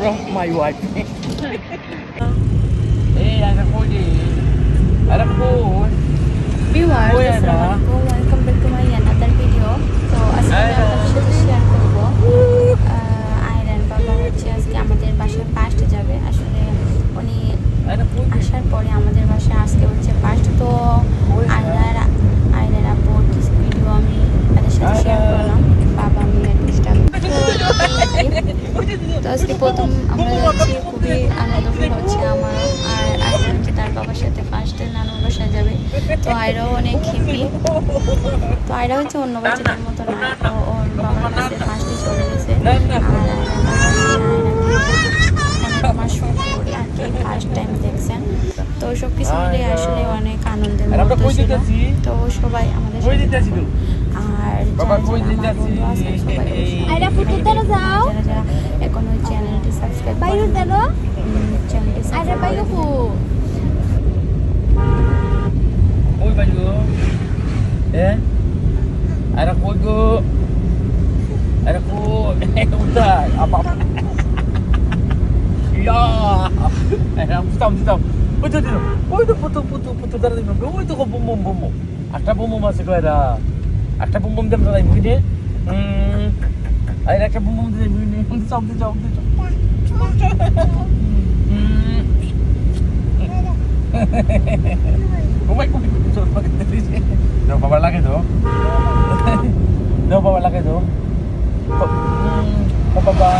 from my wife. hey, anak ko আজকে প্রথম আমরা যাচ্ছি খুবই আনন্দফুল হচ্ছে আমার আর আয়রা হচ্ছে তার বাবার সাথে ফার্স্টে নানুর বাসায় যাবে। তো আয়রাও অনেক হ্যাপি তো আয়রা হচ্ছে অন্য বাচ্চাদের মতো না ও ওর বাবার কাছে ফার্স্টে চলে গেছে। আর মাস আর কি ফার্স্ট টাইম দেখছেন। তো সব কিছু মিলে আসলে অনেক আনন্দের ছিল। তো সবাই আমাদের সাথে? Putu putu putu putu darling. Oh itu kok bumbu bumbu. Ada bumbu masih kau ada. అట్ట బుంబం తింటుంది ముగిని అది అట్ట బుంబం తింటుంది చంపు చంపు Umay ko dito sa pagdali siya. Daw pa wala kayo do? Daw pa wala kayo do? Pababa.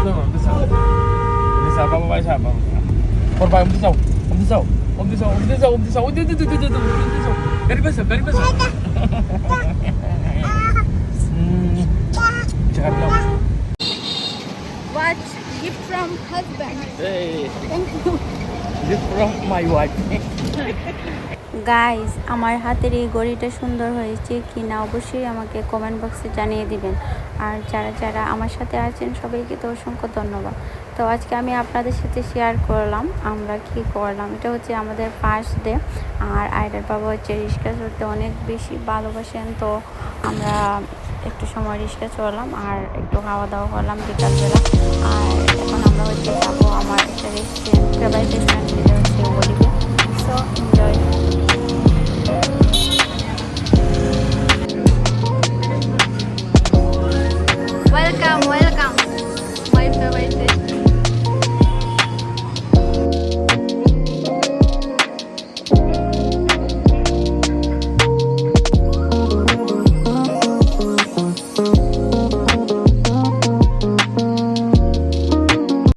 Ano? Disa. Disa, pababa isa. Pababa. Um. Um. Um. Um. Um. Um. Um. Um. Um. Hmm. Lang. What gift from husband? Hey. Thank you. This from my wife. Guys আমার হাতের এই ঘড়িটা সুন্দর হয়েছে কি না অবশ্যই আমাকে কমেন্ট বক্সে জানিয়ে দিবেন আর যারা যারা আমার সাথে আছেন সবাইকে তো অসংখ্য ধন্যবাদ তো আজকে আমি আপনাদের সাথে শেয়ার করলাম, আমরা কি করলাম? এটা হচ্ছে আমাদের ফার্স্ট ডে আর আইডার বাবা হচ্ছে রিক্সা চড়তে অনেক বেশি ভালোবাসেন, তো আমরা একটু সময় রিক্সা চড়লাম আর একটু খাওয়া দাওয়া করলাম বিকালবেলা।